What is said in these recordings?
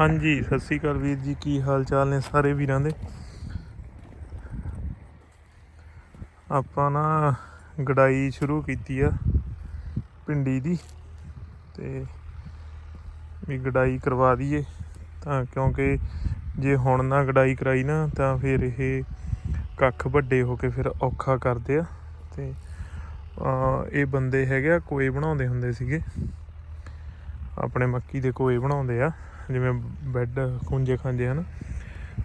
ਹਾਂਜੀ, ਸਤਿ ਸ੍ਰੀ ਅਕਾਲ ਵੀਰ ਜੀ, ਕੀ ਹਾਲ ਚਾਲ ਨੇ ਸਾਰੇ ਵੀਰਾਂ ਦੇ? ਆਪਾਂ ਨਾ ਗੜਾਈ ਸ਼ੁਰੂ ਕੀਤੀ ਆ ਪਿੰਡੀ ਦੀ ਤੇ ਵੀ ਗੜਾਈ ਕਰਵਾ ਦਈਏ। ਤਾਂ ਕਿਉਂਕਿ ਜੇ ਹੁਣ ਨਾ ਗੜਾਈ ਕਰਾਈ ਨਾ, ਤਾਂ ਫਿਰ ਇਹ ਕੱਖ ਵੱਡੇ ਹੋ ਕੇ ਫਿਰ ਔਖਾ ਕਰਦੇ ਆ। ਤੇ ਇਹ ਬੰਦੇ ਹੈਗੇ ਆ, ਕੋਏ ਬਣਾਉਂਦੇ ਹੁੰਦੇ ਸੀਗੇ। ਆਪਣੇ ਮੱਕੀ ਦੇ ਕੋਏ ਬਣਾਉਂਦੇ ਆ, ਜਿਵੇਂ ਬੈੱਡ ਖੁੰਝੇ ਖਾਂਜੇ ਹਨ।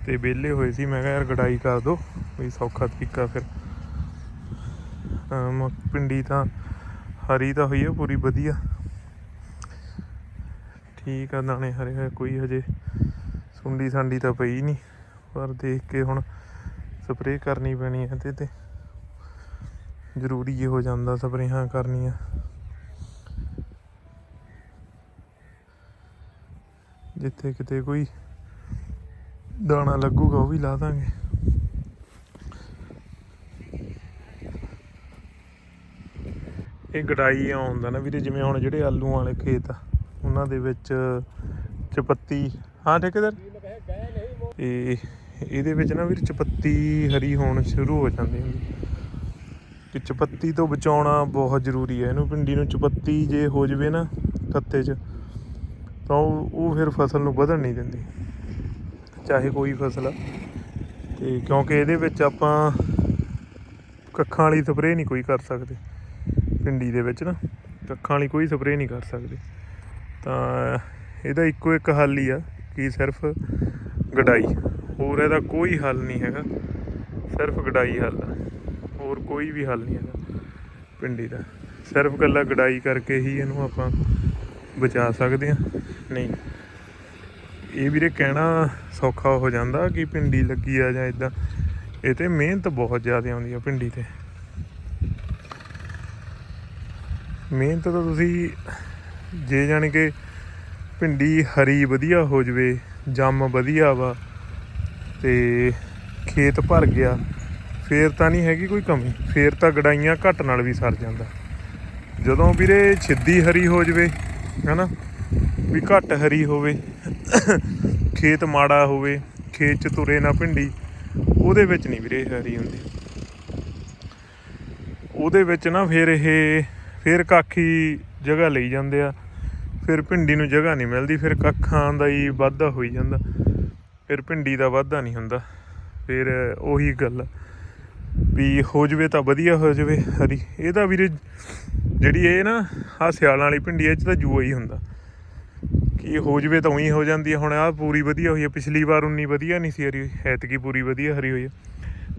ਤੇ ਵਿਹਲੇ ਹੋਏ ਸੀ, ਮੈਂ ਕਿਹਾ ਯਾਰ ਗੜਾਈ ਕਰ ਦੋ, ਵੀ ਸੌਖਾ ਤਰੀਕਾ ਫਿਰ। ਅਮ ਪਿੰਡੀ ਤਾਂ ਹਰੀ ਤਾਂ ਹੋਈ ਆ, ਪੂਰੀ ਵਧੀਆ। ਠੀਕ ਆ, ਦਾਣੇ ਹਰੇ ਹੋਏ ਕੋਈ ਹਜੇ। ਸੁੰਡੀ ਸਾਂਡੀ ਤਾਂ ਪਈ ਨਹੀਂ ਪਰ ਦੇਖ ਕੇ ਹੁਣ ਸਪਰੇਅ ਕਰਨੀ ਪੈਣੀ ਹੈ ਤੇ ਤੇ। ਜ਼ਰੂਰੀ ਇਹ ਹੋ ਜਾਂਦਾ ਸਪਰੇਹਾਂ ਕਰਨੀਆਂ। ਜਿੱਥੇ ਕਿਤੇ ਕੋਈ ਦਾਣਾ ਲੱਗੂਗਾ ਉਹ ਵੀ ਲਾ ਦਾਂਗੇ। ਇਹ ਗੜਾਈ ਆਉਂਦਾ ਨਾ ਵੀਰੇ, ਜਿਵੇਂ ਹੁਣ ਜਿਹੜੇ ਆਲੂਆਂ ਵਾਲੇ ਖੇਤ ਆ, ਉਹਨਾਂ ਦੇ ਵਿੱਚ ਚਪੱਤੀ, ਹਾਂ ਠੇਕੇਦਾਰ? ਤੇ ਇਹਦੇ ਵਿੱਚ ਨਾ ਵੀਰ ਚਪੱਤੀ ਹਰੀ ਹੋਣ ਸ਼ੁਰੂ ਹੋ ਜਾਂਦੀ ਹੁੰਦੀ। ਤੇ ਚਪੱਤੀ ਤੋਂ ਬਚਾਉਣਾ ਬਹੁਤ ਜ਼ਰੂਰੀ ਹੈ। ਇਹਨੂੰ ਪਿੰਡੀ ਨੂੰ ਚਪੱਤੀ ਜੇ ਹੋ ਜਵੇ ਨਾ ਖੱਤੇ 'ਚ ਤਾਂ ਉਹ ਫਿਰ ਫਸਲ ਨੂੰ ਵਧਣ ਨਹੀਂ ਦਿੰਦੀ। ਚਾਹੇ ਕੋਈ ਫਸਲ ਆ। ਤੇ ਕਿਉਂਕਿ ਇਹਦੇ ਵਿੱਚ ਆਪਾਂ ਕੱਖਾਂ ਵਾਲੀ ਸਪਰੇਅ ਨਹੀਂ ਕੋਈ ਕਰ ਸਕਦੇ। ਪਿੰਡੀ ਦੇ ਵਿੱਚ ਨਾ, ਕੱਖਾਂ ਵਾਲੀ ਕੋਈ ਸਪਰੇਅ ਨਹੀਂ ਕਰ ਸਕਦੇ। ਤਾਂ ਇਹਦਾ ਇੱਕੋ ਇੱਕ ਹੱਲ ਹੀ ਆ ਕਿ ਸਿਰਫ ਗਡਾਈ। ਹੋਰ ਇਹਦਾ ਕੋਈ ਹੱਲ ਨਹੀਂ ਹੈਗਾ। ਸਿਰਫ ਗਡਾਈ ਹੱਲ ਆ। ਹੋਰ ਕੋਈ ਵੀ ਹੱਲ ਨਹੀਂ ਹੈਗਾ ਪਿੰਡੀ ਦਾ। ਸਿਰਫ ਕੱਲਾ ਗਡਾਈ ਕਰਕੇ ਹੀ ਇਹਨੂੰ ਆਪਾਂ ਬਚਾ ਸਕਦੇ ਆ ਨਹੀਂ। ਇਹ ਵੀਰੇ ਕਹਿਣਾ ਸੌਖਾ ਹੋ ਜਾਂਦਾ ਕਿ ਪਿੰਡੀ ਲੱਗੀ ਆ ਜਾਂ ਇਦਾਂ ਇਹ ਤੇ ਮਿਹਨਤ ਬਹੁਤ ਜ਼ਿਆਦਾ ਆਉਂਦੀ ਆ ਪਿੰਡੀ ਤੇ। ਮਿਹਨਤ ਤਾਂ ਤੁਸੀਂ ਜੇ ਜਾਣੀ ਕਿ ਭਿੰਡੀ ਹਰੀ ਵਧੀਆ ਹੋ ਜਵੇ, ਜੰਮ ਵਧੀਆ ਵਾ ਤੇ ਖੇਤ ਭਰ ਗਿਆ, ਫੇਰ ਤਾਂ ਨਹੀਂ ਹੈਗੀ ਕੋਈ ਕਮੀ। ਫੇਰ ਤਾਂ ਗੜਾਈਆਂ ਘੱਟ ਨਾਲ ਵੀ ਸਰ ਜਾਂਦਾ। ਜਦੋਂ ਵੀਰੇ ਛਿੱਦੀ ਹਰੀ ਹੋ ਜਵੇ, ਹੈਨਾ ਵੀ ਘੱਟ ਹਰੀ ਹੋਵੇ, ਖੇਤ ਮਾੜਾ ਹੋਵੇ, ਖੇਤ ਚ ਤੁਰੇ ਨਾ ਭਿੰਡੀ, ਉਹਦੇ ਵਿੱਚ ਨਹੀਂ ਵੀਰੇ ਹਰੀ ਹੁੰਦੀ। ਉਹਦੇ ਵਿੱਚ ਨਾ ਫਿਰ ਇਹ, ਫਿਰ ਕਾਖੀ ਜਗ੍ਹਾ ਲਈ ਜਾਂਦੇ ਆ, ਫਿਰ ਭਿੰਡੀ ਨੂੰ ਜਗ੍ਹਾ ਨਹੀਂ ਮਿਲਦੀ, ਫਿਰ ਕੱਖਾਂ ਦਾ ਹੀ ਵਾਧਾ ਹੋਈ ਜਾਂਦਾ, ਫਿਰ ਭਿੰਡੀ ਦਾ ਵਾਧਾ ਨਹੀਂ ਹੁੰਦਾ, ਫਿਰ ਉਹੀ ਗੱਲ, ਵੀ ਹੋ ਜਵੇ ਤਾਂ ਵਧੀਆ ਹੋ ਜਵੇ ਹਰੀ। ਇਹਦਾ ਵੀਰੇ ਜਿਹੜੀ ਇਹ ਨਾ ਆ ਸਿਆਲਾਂ ਵਾਲੀ ਭਿੰਡੀ ਇਹ ਚ ਤਾਂ ਜੂਆ ਹੀ ਹੁੰਦਾ। ਕਿ ਹੋ ਜਵੇ ਤਾਂ ਉਹੀ ਹੋ ਜਾਂਦੀ ਹੈ ਹੁਣ ਆ ਪੂਰੀ ਵਧੀਆ ਹੋਈ ਹੈ ਪਿਛਲੀ ਵਾਰ ਉਨੀ ਵਧੀਆ ਨਹੀਂ ਸੀ ਹਰੀ ਐਤਕੀ ਪੂਰੀ ਵਧੀਆ ਹਰੀ ਹੋਈ ਹੈ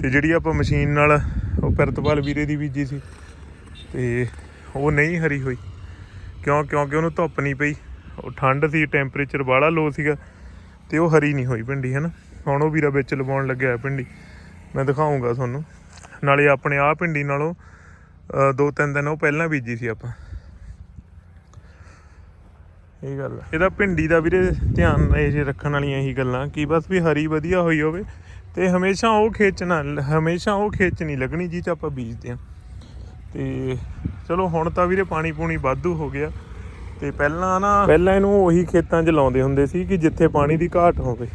ਤੇ ਜਿਹੜੀ ਆਪਾਂ ਮਸ਼ੀਨ ਨਾਲ ਉਹ ਪਿਰਤਪਾਲ ਵੀਰੇ ਦੀ ਬੀਜੀ ਸੀ, ਤੇ ਉਹ ਨਹੀਂ ਹਰੀ ਹੋਈ। ਕਿਉਂ? ਕਿਉਂਕਿ ਉਹਨੂੰ ਧੁੱਪ ਨਹੀਂ ਪਈ। ਉਹ ਠੰਡ ਸੀ ਟੈਂਪਰੇਚਰ ਬਾਹਲਾ ਲੋ ਸੀਗਾ, ਤੇ ਉਹ ਹਰੀ ਨਹੀਂ ਹੋਈ ਭਿੰਡੀ ਹੈ ਨਾ ਹੁਣ ਉਹ ਵੀਰਾ ਵਿੱਚ ਲਵਾਉਣ ਲੱਗਿਆ ਭਿੰਡੀ। ਮੈਂ ਦਿਖਾਉਂਗਾ ਤੁਹਾਨੂੰ। ਨਾਲੇ ਆਪਣੇ ਆਹ ਭਿੰਡੀ ਨਾਲੋਂ ਦੋ ਤਿੰਨ ਦਿਨ ਉਹ ਪਹਿਲਾਂ ਬੀਜੀ ਸੀ ਆਪਾਂ। ਇਹ ਗੱਲ ਆ। ਇਹਦਾ ਭਿੰਡੀ ਦਾ ਵੀਰੇ ਧਿਆਨ ਇਹ ਜੇ ਰੱਖਣ ਵਾਲੀਆਂ ਇਹੀ ਗੱਲਾਂ ਕਿ ਬਸ ਵੀ ਹਰੀ ਵਧੀਆ ਹੋਈ ਹੋਵੇ ਤੇ ਹਮੇਸ਼ਾ ਉਹ ਨਾ ਹਮੇਸ਼ਾ ਉਹ ਖੇਤ 'ਚ ਨਹੀਂ ਲੱਗਣੀ ਜਿਹ 'ਚ ਆਪਾਂ ਬੀਜਦੇ ਆ ਤੇ ਚਲੋ ਹੁਣ ਤਾਂ ਵੀਰੇ ਪਾਣੀ ਪੂਣੀ ਵਾਧੂ ਹੋ ਗਿਆ ਤੇ ਪਹਿਲਾਂ ਨਾ ਪਹਿਲਾਂ ਇਹਨੂੰ ਉਹੀ ਖੇਤਾਂ 'ਚ ਲਾਉਂਦੇ ਹੁੰਦੇ ਸੀ ਕਿ ਜਿੱਥੇ ਪਾਣੀ ਦੀ ਘਾਟ ਹੋਵੇ।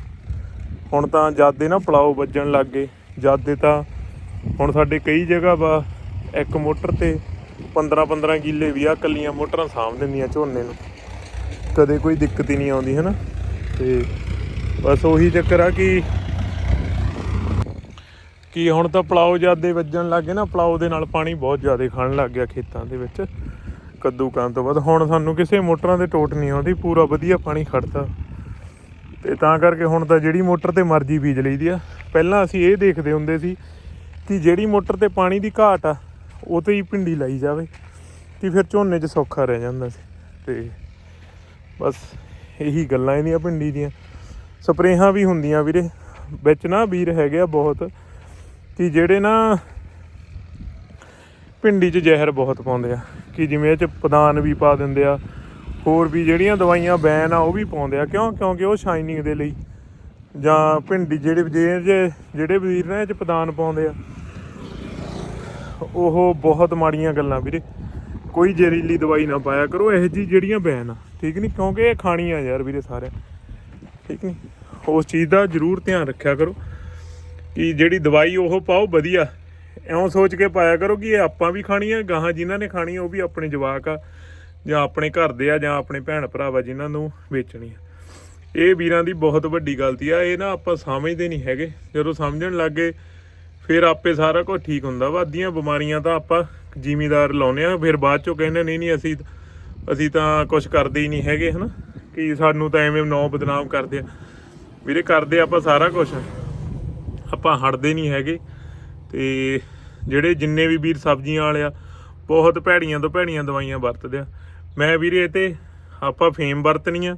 ਹੁਣ ਤਾਂ ਜਾਦੇ ਨਾ ਪਲਾਓ ਵੱਜਣ ਲੱਗ ਗਏ। ਜਾਦੇ ਤਾਂ ਹੁਣ ਸਾਡੇ ਕਈ ਜਗ੍ਹਾ ਵਾ ਇੱਕ ਮੋਟਰ ਤੇ 15 15 ਕਿੱਲੇ ਵੀ ਆ ਕੱਲੀਆਂ ਮੋਟਰਾਂ ਸਾਂਭ ਦਿੰਦੀਆਂ ਝੋਨੇ ਨੂੰ। ਕਦੇ ਕੋਈ ਦਿੱਕਤ ਹੀ ਨਹੀਂ ਆਉਂਦੀ ਹੈ ਨਾ ਤੇ ਬਸ ਉਹੀ ਚੱਕਰ ਆ ਕਿ ਕਿ ਹੁਣ ਤਾਂ ਪਲਾਓ ਜਿਆਦੇ ਵੱਜਣ ਲੱਗ ਗਏ ਨਾ, ਪਲਾਓ ਦੇ ਨਾਲ ਪਾਣੀ ਬਹੁਤ ਜ਼ਿਆਦਾ ਖਾਣ ਲੱਗ ਗਿਆ ਖੇਤਾਂ ਦੇ ਵਿੱਚ, ਕੱਦੂ ਕਰਨ ਤੋਂ ਬਾਅਦ। ਹੁਣ ਸਾਨੂੰ ਕਿਸੇ ਮੋਟਰਾਂ ਦੇ ਟੋਟ ਨਹੀਂ ਆਉਂਦੀ, ਪੂਰਾ ਵਧੀਆ ਪਾਣੀ ਖੜਦਾ ਤੇ ਤਾਂ ਕਰਕੇ ਹੁਣ ਤਾਂ ਜਿਹੜੀ ਮੋਟਰ ਤੇ ਮਰਜ਼ੀ ਬੀਜ ਲਈਦੀ ਆ। ਪਹਿਲਾਂ ਅਸੀਂ ਇਹ ਦੇਖਦੇ ਹੁੰਦੇ ਸੀ ਕਿ ਜਿਹੜੀ ਮੋਟਰ ਤੇ ਪਾਣੀ ਦੀ ਘਾਟ ਆ, ਉਹ ਤੇ ਹੀ ਭਿੰਡੀ ਲਾਈ ਜਾਵੇ, ਕਿ ਫਿਰ ਝੋਨੇ 'ਚ ਸੌਖਾ ਰਹਿ ਜਾਂਦਾ ਸੀ। ਤੇ ਬਸ ਇਹੀ ਗੱਲਾਂ ਇਹਦੀਆਂ ਭਿੰਡੀ ਦੀਆਂ। ਸਪਰੇਹਾਂ ਵੀ ਹੁੰਦੀਆਂ ਵੀਰੇ। ਵਿੱਚ ਨਾ ਵੀਰ ਹੈਗੇ ਆ ਬਹੁਤ, ਕਿ ਜਿਹੜੇ ਨਾ ਭਿੰਡੀ 'ਚ ਜ਼ਹਿਰ ਬਹੁਤ ਪਾਉਂਦੇ ਆ। ਕਿ ਜਿਵੇਂ ਇਹ 'ਚ ਪਦਾਨ ਵੀ ਪਾ ਦਿੰਦੇ ਆ, ਹੋਰ ਵੀ ਜਿਹੜੀਆਂ ਦਵਾਈਆਂ ਬੈਨ ਆ ਉਹ ਵੀ ਪਾਉਂਦੇ ਆ। ਕਿਉਂ? ਕਿਉਂਕਿ ਉਹ ਸ਼ਾਈਨਿੰਗ ਦੇ ਲਈ। ਜਾਂ ਭਿੰਡੀ ਜਿਹੜੇ ਜੇ- ਜਿਹੜੇ ਵੀਰ ਨੇ ਇਹ 'ਚ ਪਦਾਨ ਪਾਉਂਦੇ ਆ, ਉਹ ਬਹੁਤ ਮਾੜੀਆਂ ਗੱਲਾਂ ਵੀਰੇ। ਕੋਈ ਜ਼ਹਿਰੀਲੀ ਦਵਾਈ ਨਾ ਪਾਇਆ ਕਰੋ, ਇਹ ਜੀ ਜਿਹੜੀਆਂ ਬੈਨ ਆ। ਠੀਕ ਨਹੀਂ ਕਿਉਂਕਿ ਇਹ ਖਾਣੀਆਂ ਯਾਰ ਵੀਰੇ ਸਾਰੇ ਠੀਕ ਨਹੀਂ ਉਸ ਚੀਜ਼ ਦਾ ਜ਼ਰੂਰ ਧਿਆਨ ਰੱਖਿਆ ਕਰੋ ਕਿ ਜਿਹੜੀ ਦਵਾਈ ਉਹ ਪਾਓ, ਵਧੀਆ। ਐਉਂ ਸੋਚ ਕੇ ਪਾਇਆ ਕਰੋ ਕਿ ਇਹ ਆਪਾਂ ਵੀ ਖਾਣੀ ਆ ਗਾਹਾਂ ਜਿਨ੍ਹਾਂ ਨੇ ਖਾਣੀ, ਉਹ ਵੀ ਆਪਣੇ ਜਵਾਕ ਆ, ਜਾਂ ਆਪਣੇ ਘਰ ਦੇ ਆ, ਜਾਂ ਆਪਣੇ ਭੈਣ ਭਰਾ ਵਾ ਜਿਨ੍ਹਾਂ ਨੂੰ ਵੇਚਣੀ ਆ। ਇਹ ਵੀਰਾਂ ਦੀ ਬਹੁਤ ਵੱਡੀ ਗਲਤੀ ਆ। ਇਹ ਨਾ ਆਪਾਂ ਸਮਝਦੇ ਨਹੀਂ ਹੈਗੇ। ਜਦੋਂ ਸਮਝਣ ਲੱਗੇ ਫਿਰ ਆਪੇ ਸਾਰਾ ਕੁਝ ਠੀਕ ਹੁੰਦਾ ਵਾ। ਅੱਧੀਆਂ ਬਿਮਾਰੀਆਂ ਤਾਂ ਆਪਾਂ ਜ਼ਿਮੀਦਾਰ ਲਾਉਨੇ ਆ, ਫਿਰ ਬਾਅਦ ਚੋਂ ਕਹਿੰਦੇ ਨਹੀਂ ਨਹੀਂ ਅਸੀਂ ਅਸੀਂ ਤਾਂ ਕੁਝ ਕਰਦੇ ਹੀ ਨਹੀਂ ਹੈਗੇ, ਹਨਾ? ਕਿ ਸਾਨੂੰ ਤਾਂ ਐਵੇਂ ਨੌ ਬਦਨਾਮ ਕਰਦੇ ਆ। ਵੀਰੇ ਕਰਦੇ ਆਪਾਂ ਸਾਰਾ ਕੁਝ ਆਪਾਂ ਹਟਦੇ ਨਹੀਂ ਹੈਗੇ। ਤੇ ਜਿਹੜੇ ਜਿੰਨੇ ਵੀ ਵੀਰ ਸਬਜ਼ੀਆਂ ਵਾਲੇ ਆ, ਬਹੁਤ ਭੈੜੀਆਂ ਤੋਂ ਭੈੜੀਆਂ ਦਵਾਈਆਂ ਵਰਤਦੇ ਆ। ਮੈਂ ਵੀਰੇ ਇਹ ਤੇ ਆਪਾਂ ਫੇਮ ਵਰਤਣੀਆਂ।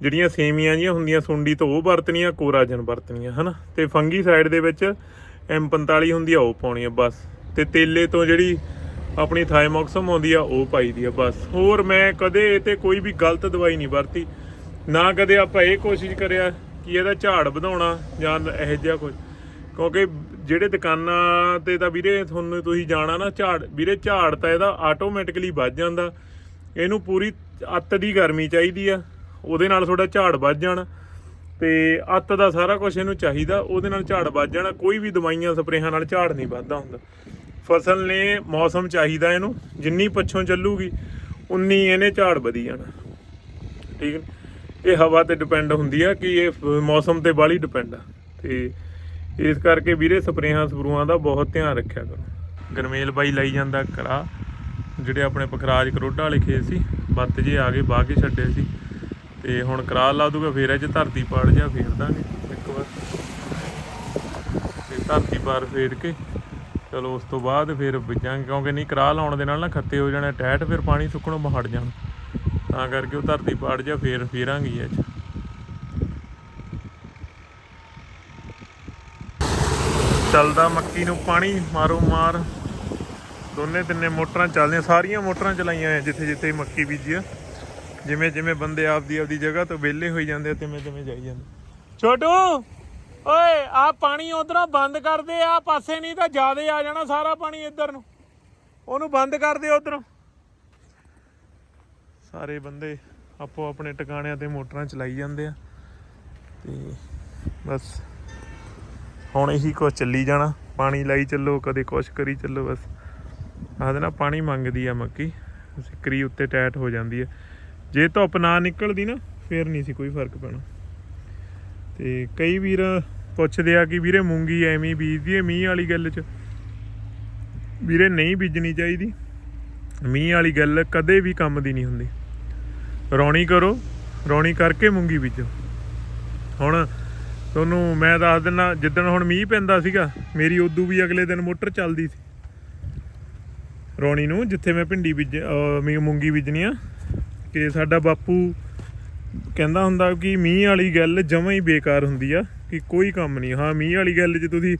ਜਿਹੜੀਆਂ ਸੇਮੀਆਂ ਜੀਆਂ ਹੁੰਦੀਆਂ, ਸੁੰਡੀ ਤੋਂ ਉਹ ਵਰਤਣੀਆਂ, ਕੋਰਾਜਨ ਵਰਤਣੀਆਂ, ਹਨਾ? ਤੇ ਫੰਗੀ ਸਾਈਡ ਦੇ ਵਿੱਚ M45 ਹੁੰਦੀ ਆ, ਉਹ ਪਾਉਣੀ ਆ, ਬਸ। ਤੇ ਤੇਲੇ ਤੋਂ ਜਿਹੜੀ ਆਪਣੀ ਥਾਈਮੋਕਸਮ ਆਉਂਦੀ ਆ, ਉਹ ਪਾਈ ਦੀ ਆ ਬਸ। ਹੋਰ ਮੈਂ ਕਦੇ ਇਹ ਤੇ ਕੋਈ ਵੀ ਗਲਤ ਦਵਾਈ ਨਹੀਂ ਵਰਤੀ। ਨਾ ਕਦੇ ਆਪਾਂ ਇਹ ਕੋਸ਼ਿਸ਼ ਕਰਿਆ ਕਿ ਇਹਦਾ ਝਾੜ ਵਧਾਉਣਾ ਜਾਂ ਇਹੋ ਜਿਹਾ ਕੁਝ। ਕਿਉਂਕਿ ਜਿਹੜੇ ਦੁਕਾਨਾਂ ਤੇ ਤਾਂ ਵੀਰੇ, ਤੁਹਾਨੂੰ ਤੁਸੀਂ ਜਾਣਾ ਨਾ ਝਾੜ, ਵੀਰੇ ਝਾੜ ਤਾਂ ਇਹਦਾ ਆਟੋਮੈਟਿਕਲੀ ਵੱਧ ਜਾਂਦਾ। ਇਹਨੂੰ ਪੂਰੀ ਅੱਤ ਦੀ ਗਰਮੀ ਚਾਹੀਦੀ ਆ। ਉਹਦੇ ਨਾਲ ਤੁਹਾਡਾ ਝਾੜ ਵੱਧ ਜਾਣਾ। ਤੇ ਅੱਤ ਦਾ ਸਾਰਾ ਕੁਝ ਇਹਨੂੰ ਚਾਹੀਦਾ। ਉਹਦੇ ਨਾਲ ਝਾੜ ਵੱਧ ਜਾਣਾ। ਕੋਈ ਵੀ ਦਵਾਈਆਂ, ਸਪਰੇਹਾਂ ਨਾਲ ਝਾੜ ਨਹੀਂ ਵੱਧਦਾ ਹੁੰਦਾ। ਫਸਲ ਨੇ ਮੌਸਮ ਚਾਹੀਦਾ ਇਹਨੂੰ, ਜਿੰਨੀ ਪੱਛੋਂ ਚੱਲੂਗੀ, ਉਨੀ ਇਹਨੇ ਝਾੜ ਵਧੀ ਜਾਣਾ। ਠੀਕ ਇਹ ਹਵਾ ਤੇ ਡਿਪੈਂਡ ਹੁੰਦੀ ਆ ਕਿ ਇਹ ਮੌਸਮ ਤੇ ਬਾਲੀ ਡਿਪੈਂਡ ਆ। ਤੇ ਇਸ ਕਰਕੇ ਵੀਰੇ ਸਪਰੇਹਾਂ ਸਪਰੂਆਂ ਦਾ ਬਹੁਤ ਧਿਆਨ ਰੱਖਿਆ ਕਰੋ। ਗਰਮੇਲ ਬਾਈ ਲਈ ਜਾਂਦਾ ਕਰਾ ਜਿਹੜੇ ਆਪਣੇ ਪਖਰਾਜ ਕਰੋਡਾ ਵਾਲੇ ਖੇਤ ਸੀ ਬੱਤ ਜੇ ਆ ਗਏ, ਬਾਹ ਕੇ ਛੱਡੇ ਸੀ। ਤੇ ਹੁਣ ਕਰਾ ਲਾ ਦੂਗਾ, ਫੇਰ ਇਹ ਚ ਧਰਤੀ ਪਾੜ ਜਾ ਫੇਰ ਦਾਂਗੇ, ਇੱਕ ਵਾਰ। ਤੇ ਧਰਤੀ ਪਾਰ ਫੇਰ ਕੇ ਚਲੋ ਉਸ ਤੋਂ ਬਾਅਦ ਫਿਰ ਬੀਜਾਂਗੇ ਕਿਉਂਕਿ ਨਹੀਂ ਕਰਾ ਲਾਉਣ ਦੇ ਨਾਲ ਨਾ ਖੱਤੇ ਹੋ ਜਾਣੇ, ਟੈਟ ਫਿਰ ਪਾਣੀ ਸੁੱਕਣੋਂ ਹਟ ਜਾਣ। ਤਾਂ ਕਰਕੇ ਉਹ ਧਰਤੀ ਪਾੜ ਜਾ, ਫੇਰ ਫੇਰਾਂਗੇ ਇਹ ਚੱਲਦਾ ਮੱਕੀ ਨੂੰ ਪਾਣੀ, ਮਾਰੋ ਮਾਰ। ਦੋਨੇ ਤਿੰਨੇ ਮੋਟਰਾਂ ਚੱਲਦੀਆਂ, ਸਾਰੀਆਂ ਮੋਟਰਾਂ ਚਲਾਈਆਂ ਹੋਈਆਂ, ਜਿੱਥੇ ਜਿੱਥੇ ਮੱਕੀ ਬੀਜੀ ਆ। ਜਿਵੇਂ ਜਿਵੇਂ ਬੰਦੇ ਆਪਦੀ ਆਪਦੀ ਜਗ੍ਹਾ ਤੋਂ ਵਿਹਲੇ ਹੋਈ ਜਾਂਦੇ ਆ, ਤਿਵੇਂ ਤਿਵੇਂ ਜਾਈ ਜਾਂਦੇ। ਛੋਟੂ! ਓਏ, ਆ ਪਾਣੀ ਉਧਰੋਂ ਬੰਦ ਕਰ ਦੇ, ਆ ਪਾਸੇ ਨਹੀਂ ਤਾਂ ਜ਼ਿਆਦੇ ਆ ਜਾਣਾ ਸਾਰਾ ਪਾਣੀ ਇੱਧਰ ਨੂੰ। ਉਹਨੂੰ ਬੰਦ ਕਰ ਦੇ ਉਧਰੋਂ। ਸਾਰੇ ਬੰਦੇ ਆਪੋ ਆਪਣੇ ਟਿਕਾਣਿਆਂ ਤੇ ਮੋਟਰਾਂ ਚਲਾਈ ਜਾਂਦੇ ਆ। ਤੇ ਬਸ, ਹੁਣ ਇਹੀ ਕੁਛ ਚੱਲੀ ਜਾਣਾ। ਪਾਣੀ ਲਾਈ ਚੱਲੋ, ਕਦੇ ਕੁਛ ਕਰੀ ਚੱਲੋ ਬਸ। ਆਹਦੇ ਨਾ ਪਾਣੀ ਮੰਗਦੀ ਆ ਮੱਕੀ। ਸਿੱਕਰੀ ਉੱਤੇ ਟੈਟ ਹੋ ਜਾਂਦੀ ਹੈ ਜੇ ਧੁੱਪ ਨਾ ਨਿਕਲਦੀ ਨਾ, ਫੇਰ ਨਹੀਂ ਸੀ ਕੋਈ ਫ਼ਰਕ ਪੈਣਾ। ਤੇ ਕਈ ਵੀਰ ਪੁੱਛਦੇ ਆ ਕਿ ਵੀਰੇ ਮੂੰਗੀ ਐਵੇਂ ਬੀਜਦੀ ਹੈ ਮੀਂਹ ਵਾਲੀ ਗੱਲ 'ਚ? ਵੀਰੇ ਨਹੀਂ ਬੀਜਣੀ ਚਾਹੀਦੀ। ਮੀਂਹ ਵਾਲੀ ਗੱਲ ਕਦੇ ਵੀ ਕੰਮ ਦੀ ਨਹੀਂ ਹੁੰਦੀ। ਰੌਣੀ ਕਰੋ, ਰੌਣੀ ਕਰਕੇ ਮੂੰਗੀ ਬੀਜੋ। ਹੁਣ ਤੁਹਾਨੂੰ ਮੈਂ ਦੱਸ ਦਿੰਦਾ ਜਿੱਦਣ ਹੁਣ ਮੀਂਹ ਪੈਂਦਾ ਸੀਗਾ, ਮੇਰੀ ਉਦੋਂ ਵੀ ਅਗਲੇ ਦਿਨ ਮੋਟਰ ਚੱਲਦੀ ਸੀ। ਰੌਣੀ ਨੂੰ ਜਿੱਥੇ ਮੈਂ ਭਿੰਡੀ ਬੀਜ ਮੀ- ਮੂੰਗੀ ਬੀਜਣੀ ਆ, ਕਿ ਸਾਡਾ ਬਾਪੂ ਕਹਿੰਦਾ ਹੁੰਦਾ ਕਿ ਮੀਂਹ ਵਾਲੀ ਗੱਲ ਜਮਾਂ ਹੀ ਬੇਕਾਰ ਹੁੰਦੀ ਆ। ਕਿ ਕੋਈ ਕੰਮ ਨਹੀਂ। ਹਾਂ, ਮੀਂਹ ਵਾਲੀ ਗੱਲ 'ਚ ਤੁਸੀਂ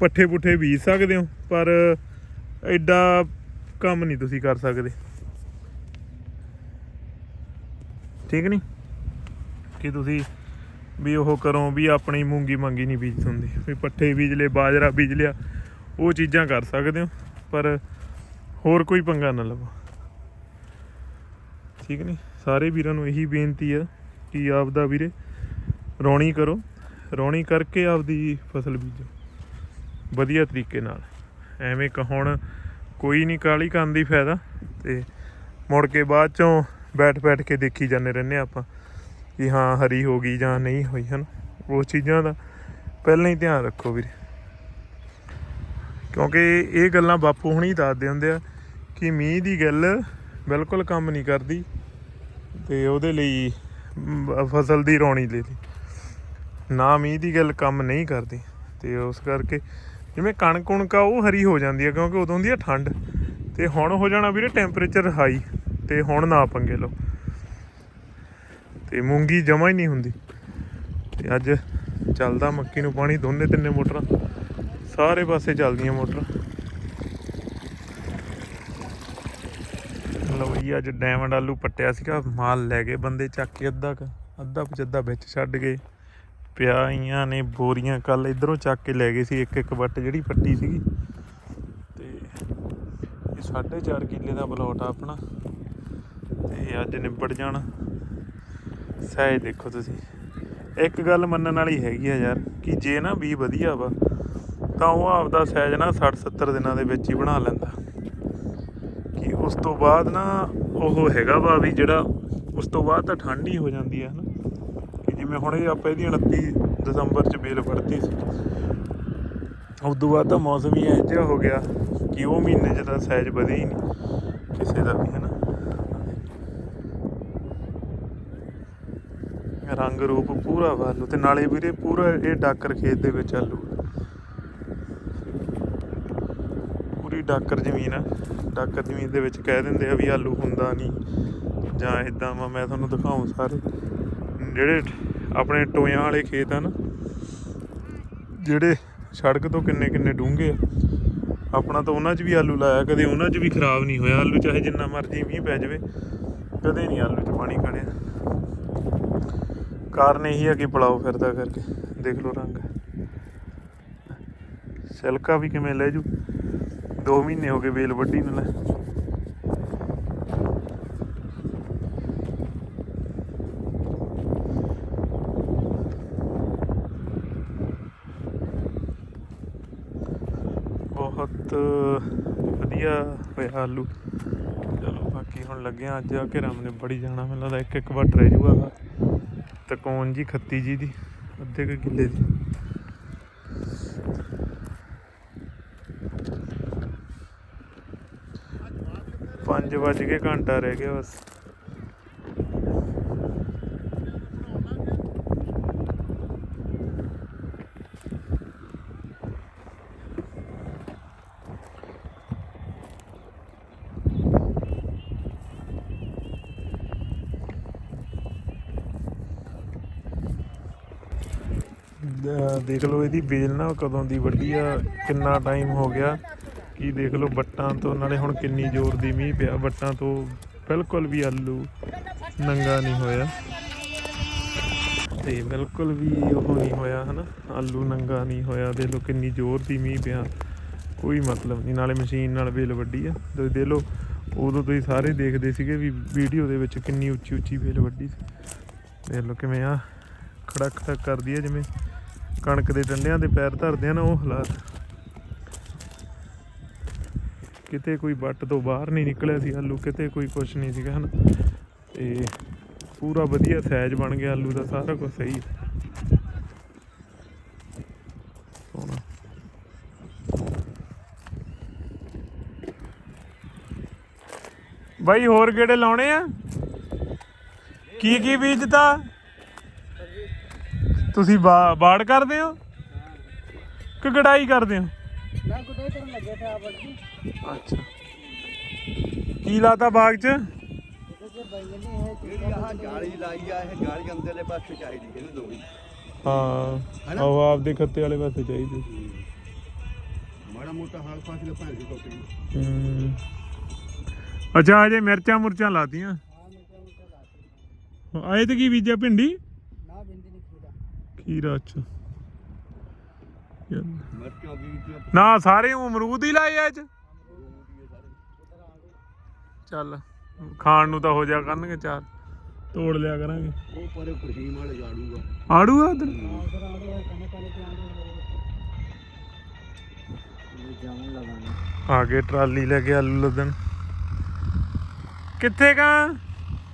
ਪੱਠੇ ਪੁੱਠੇ ਬੀਜ ਸਕਦੇ ਹੋ, ਪਰ ਐਡਾ ਕੰਮ ਨਹੀਂ ਤੁਸੀਂ ਕਰ ਸਕਦੇ। ਠੀਕ ਨਹੀਂ? ਕਿ ਤੁਸੀਂ ਵੀ ਉਹ ਕਰੋ ਵੀ ਆਪਣੀ ਮੂੰਗੀ ਮੰਗੀ ਨਹੀਂ ਬੀਜ ਹੁੰਦੀ। ਵੀ ਪੱਠੇ ਬੀਜ ਲਏ, ਬਾਜਰਾ ਬੀਜ ਲਿਆ, ਉਹ ਚੀਜ਼ਾਂ ਕਰ ਸਕਦੇ ਹੋ, ਪਰ ਹੋਰ ਕੋਈ ਪੰਗਾ ਨਾ ਲਵੋ। ਠੀਕ ਨਹੀਂ? ਸਾਰੇ ਵੀਰਾਂ ਨੂੰ ਇਹੀ ਬੇਨਤੀ ਆ ਕਿ ਆਪਦਾ ਵੀਰੇ ਰੌਣੀ ਕਰੋ। ਰੌਣੀ ਕਰਕੇ ਆਪਦੀ ਫਸਲ ਬੀਜੋ। ਵਧੀਆ ਤਰੀਕੇ ਨਾਲ। ਐਵੇਂ ਕਹਣ ਕੋਈ ਨਹੀਂ ਕਾਲੀ ਕਰਨ ਦੀ ਫਾਇਦਾ ਤੇ ਮੁੜ ਕੇ ਬਾਅਦ ਚੋਂ ਬੈਠ ਬੈਠ ਕੇ ਦੇਖੀ ਜਾਂਦੇ ਰਹਿੰਦੇ ਆਪਾਂ ਕਿ ਹਾਂ ਹਰੀ ਹੋ ਗਈ ਜਾਂ ਨਹੀਂ ਹੋਈ, ਹਨ? ਉਹ ਚੀਜ਼ਾਂ ਦਾ ਪਹਿਲਾਂ ਹੀ ਧਿਆਨ ਰੱਖੋ ਵੀਰੇ। ਕਿਉਂਕਿ ਇਹ ਗੱਲਾਂ ਬਾਪੂ ਹੁਣੀ ਦੱਸਦੇ ਹੁੰਦੇ ਆ ਕਿ ਮੀਂਹ ਦੀ ਗੱਲ ਬਿਲਕੁਲ ਕੰਮ ਨਹੀਂ ਕਰਦੀ ਤੇ ਉਹਦੇ ਲਈ ਫਸਲ ਦੀ ਰੌਣੀ ਲੈ ਲਈ। ਨਾ ਮੀਂਹ ਦੀ ਗੱਲ ਕੰਮ ਨਹੀਂ ਕਰਦੀ। ਤੇ ਉਸ ਕਰਕੇ ਜਿਵੇਂ ਕਣਕ ਕੁਣਕ ਆ, ਉਹ ਹਰੀ ਹੋ ਜਾਂਦੀ ਹੈ ਕਿਉਂਕਿ ਉਦੋਂ ਹੁੰਦੀ ਆ ਠੰਡ। ਤੇ ਹੁਣ ਹੋ ਜਾਣਾ ਵੀਰੇ ਟੈਂਪਰੇਚਰ ਹਾਈ ਤੇ ਹੁਣ ਨਾ ਪੰਗੇ ਲਓ। ਤੇ ਮੂੰਗੀ ਜਮਾ ਹੀ ਨਹੀਂ ਹੁੰਦੀ। ਤੇ ਅੱਜ ਚੱਲਦਾ ਮੱਕੀ ਨੂੰ ਪਾਣੀ, ਦੋਨੇ ਤਿੰਨੇ ਮੋਟਰਾਂ। ਸਾਰੇ ਪਾਸੇ ਚੱਲਦੀਆਂ ਮੋਟਰਾਂ। ਲਓ ਜੀ ਅੱਜ ਡਾਇਮੰਡ ਆਲੂ ਪੱਟਿਆ ਸੀਗਾ, ਮਾਲ ਲੈ ਗਏ ਬੰਦੇ ਚੱਕ ਕੇ ਅੱਧਾ ਕੁ, ਅੱਧਾ ਪਚੱਧਾ ਵਿੱਚ ਛੱਡ ਗਏ। ਪਿਆਈਆਂ ਨੇ ਬੋਰੀਆਂ ਕੱਲ ਇਧਰੋਂ ਚੱਕ ਕੇ ਲੈ ਗਏ ਸੀ, ਇੱਕ ਇੱਕ ਵੱਟ ਜਿਹੜੀ ਪੱਟੀ ਸੀਗੀ। ਤੇ ਇਹ 4.5 ਕਿੱਲੇ ਦਾ ਪਲਾਟ ਆ ਆਪਣਾ। ਤੇ ਅੱਜ ਨਿਬੜ ਜਾਣਾ। ਸਹਿਜ ਦੇਖੋ ਤੁਸੀਂ। ਇੱਕ ਗੱਲ ਮੰਨਣ ਵਾਲੀ ਹੈਗੀ ਆ ਯਾਰ, ਕਿ ਜੇ ਨਾ ਵੀ ਵਧੀਆ ਵਾ, ਤਾਂ ਉਹ ਆਪਦਾ ਸਾਈਜ਼ ਨਾ 60 70 ਦਿਨਾਂ ਦੇ ਵਿੱਚ ਹੀ ਬਣਾ ਲੈਂਦਾ। ਕਿ ਉਸ ਤੋਂ ਬਾਅਦ ਨਾ ਉਹ ਹੈਗਾ ਵਾ ਵੀ ਜਿਹੜਾ ਉਸ ਤੋਂ ਬਾਅਦ ਤਾਂ ਠੰਡ ਹੀ ਹੋ ਜਾਂਦੀ ਹੈ ਹਨਾ। ਜਿਵੇਂ ਹੁਣ ਇਹ ਆਪਾਂ ਇਹਦੀ 29 ਦਸੰਬਰ ਚ ਬੇਲ ਫੜਤੀ ਸੀ। ਉਸ ਤੋਂ ਬਾਅਦ ਤਾਂ ਮੌਸਮ ਹੀ ਇਹੋ ਜਿਹਾ ਹੋ ਗਿਆ ਕਿ ਉਹ ਮਹੀਨੇ 'ਚ ਤਾਂ ਸਾਈਜ਼ ਵਧੇ ਹੀ ਨਹੀਂ ਕਿਸੇ ਦਾ ਵੀ, ਹਨਾ। ਰੰਗ ਰੂਪ ਪੂਰਾ ਵਾ ਆਲੂ ਤੇ ਨਾਲੇ ਵੀਰੇ ਪੂਰਾ ਇਹ ਡਾਕਰ ਖੇਤ ਦੇ ਵਿੱਚ ਆਲੂ। ਪੂਰੀ ਡਾਕਰ ਜ਼ਮੀਨ ਆ। ਡਾਕਰ ਜ਼ਮੀਨ ਦੇ ਵਿੱਚ ਕਹਿ ਦਿੰਦੇ ਆ ਵੀ ਆਲੂ ਹੁੰਦਾ ਨਹੀਂ ਜਾਂ ਇਦਾਂ ਵਾ, ਮੈਂ ਤੁਹਾਨੂੰ ਦਿਖਾਉਂ ਸਾਰੇ। ਜਿਹੜੇ ਆਪਣੇ ਟੋਇਆਂ ਵਾਲੇ ਖੇਤ ਆ ਨਾ, ਜਿਹੜੇ ਸੜਕ ਤੋਂ ਕਿੰਨੇ ਕਿੰਨੇ ਡੂੰਘੇ ਆ, ਆਪਣਾ ਤਾਂ ਉਹਨਾਂ 'ਚ ਵੀ ਆਲੂ ਲਾਇਆ, ਕਦੇ ਉਹਨਾਂ 'ਚ ਵੀ ਖਰਾਬ ਨਹੀਂ ਹੋਇਆ, ਆਲੂ ਚਾਹੇ ਜਿੰਨਾ ਮਰਜ਼ੀ ਮੀਂਹ ਪੈ ਜਾਵੇ, ਕਦੇ ਨਹੀਂ ਆਲੂ 'ਚ ਪਾਣੀ ਖੜਿਆ। ਕਾਰਨ ਇਹੀ ਆ ਕਿ ਪਲਾਓ ਫਿਰਦਾ ਕਰਕੇ, ਦੇਖ ਲਓ ਰੰਗ। ਸਿਲਕਾ ਵੀ ਕਿਵੇਂ ਲੈ ਜੂ? 2 ਮਹੀਨੇ ਹੋ ਗਏ ਵੇਲ ਵੱਡੀ ਨੂੰ ਲੈ। ਬਹੁਤ ਵਧੀਆ ਹੋਇਆ ਆਲੂ। ਚਲੋ ਬਾਕੀ ਹੁਣ ਲੱਗਿਆ ਅੱਜ ਆ ਕੇ ਰਾਮ ਬੜੀ ਜਾਣਾ, ਮੈਨੂੰ ਲੱਗਦਾ ਇੱਕ ਇੱਕ ਵੱਟ ਰਹਿ ਜੂਗਾ ਤਕੋਨ ਜੀ, ਖੱਤੀ ਜੀ ਦੀ, ਅੱਧੇ ਕੁ ਕਿੱਲੇ ਦੀ। ਪੰਜ ਵੱਜ ਕੇ ਘੰਟਾ ਰਹਿ ਗਿਆ ਬਸ ਦ- ਦੇਖ ਲਓ ਇਹਦੀ ਬੇਲ ਨਾ ਕਦੋਂ ਦੀ ਵੱਡੀ ਆ, ਕਿੰਨਾ ਟਾਈਮ ਹੋ ਗਿਆ। ਕੀ ਦੇਖ ਲਓ ਬੱਟਾਂ ਤੋਂ, ਨਾਲੇ ਹੁਣ ਕਿੰਨੀ ਜ਼ੋਰ ਦੀ ਮੀਂਹ ਪਿਆ ਬੱਟਾਂ ਤੋਂ ਬਿਲਕੁਲ ਵੀ ਆਲੂ ਨੰਗਾ ਨਹੀਂ ਹੋਇਆ। ਤੇ ਬਿਲਕੁਲ ਵੀ ਉਹ ਨਹੀਂ ਹੋਇਆ, ਹਨਾ? ਆਲੂ ਨੰਗਾ ਨਹੀਂ ਹੋਇਆ, ਦੇਖ ਲਓ ਕਿੰਨੀ ਜ਼ੋਰ ਦੀ ਮੀਂਹ ਪਿਆ। ਕੋਈ ਮਤਲਬ ਨਹੀਂ, ਨਾਲੇ ਮਸ਼ੀਨ ਨਾਲ ਬੇਲ ਵੱਡੀ ਆ। ਤੁਸੀਂ ਦੇਖ ਲਓ, ਉਦੋਂ ਤੁਸੀਂ ਸਾਰੇ ਦੇਖਦੇ ਸੀਗੇ ਵੀ ਵੀਡੀਓ ਦੇ ਵਿੱਚ ਕਿੰਨੀ ਉੱਚੀ ਉੱਚੀ ਬੇਲ ਵੱਡੀ ਸੀ। ਦੇਖ ਲਓ ਕਿਵੇਂ ਆ ਖੜਕ ਖੜਕ ਕਰਦੀ ਹੈ ਜਿਵੇਂ। ਕਣਕ ਦੇ ਡੰਡਿਆਂ ਦੇ ਪੈਰ ਧਰਦੇ ਆ ਨਾ ਉਹ ਹਾਲਾਤ। ਕਿਤੇ ਕੋਈ ਵੱਟ ਤੋਂ ਬਾਹਰ ਨਹੀਂ ਨਿਕਲਿਆ ਸੀ ਆਲੂ, ਕਿਤੇ ਕੋਈ ਕੁਛ ਨਹੀਂ ਸੀਗਾ, ਹਨ? ਤੇ ਪੂਰਾ ਵਧੀਆ ਸਾਈਜ਼ ਬਣ ਗਿਆ ਆਲੂ ਦਾ, ਸਾਰਾ ਕੁਝ ਸਹੀ। ਹੈ ਬਾਈ ਹੋਰ ਕਿਹੜੇ ਲਾਉਣੇ ਆ? ਕੀ ਕੀ ਬੀਜਤਾ? ਤੁਸੀਂ ਬਾ- ਬਾੜ ਕਰਦੇ ਹੋ? ਕਿ ਗੜਾਈ ਕਰਦੇ ਹੋ? ਮੈਂ ਗੁੱਡੇ ਕਰਨ ਲੱਗੇ ਤੇ ਆ ਬੱਜੀ ਅੱਛਾ। ਕੀ ਲਾਤਾ ਬਾਗ 'ਚ? ਇਹਦੇ ਜਿਹੜੀ ਆਹ ਜਾਲੀ ਲਾਈ ਆ ਇਹ ਜਾਲੀ ਅੰਦਰਲੇ ਪਾਸੇ ਚਾਹੀਦੀ ਇਹਨੂੰ ਦੋਗੀ ਹਾਂ ਉਹ ਆਪਦੇ ਖੱਤੇ ਵਾਲੇ ਪਾਸੇ ਚਾਹੀਦੇ ਮਾੜਾ ਮੋਟਾ ਹਾਲ ਫਾਸਲੇ ਭਾਂ ਦੀ ਟੋਕਰੀ ਹੂੰ। ਅੱਛਾ ਅਜੇ ਮਿਰਚਾਂ ਮੁਰਚਾਂ ਲਾਤੀਆਂ। ਲਾ ਆਏ ਤੇ ਕੀ ਬੀਜਿਆ ਭਿੰਡੀ? ਖੀਰਾ। ਮਿਰਚਾਂ ਬੀਜੀਆਂ ਨਾ ਸਾਰੇ ਊਂ ਅਮਰੂਦ ਹੀ ਲਾਏ ਅੱਜ। ਚੱਲ ਖਾਣ ਨੂੰ ਤਾਂ ਹੋ ਜਾ ਕਰਨਗੇ ਚਾਰ। ਤੋੜ ਲਿਆ ਕਰਾਂਗੇ। ਉਹ ਪਰੇ ਖੁਸ਼ੀਮ ਵਾਲੇ ਜਾੜੂਗਾ। ਆੜੂ ਆ ਉਧਰ? ਆ ਗਏ ਟਰਾਲੀ ਲੈ ਕੇ ਆਲੂ ਲੱਦਣ। ਕਿੱਥੇ ਕਾਂ?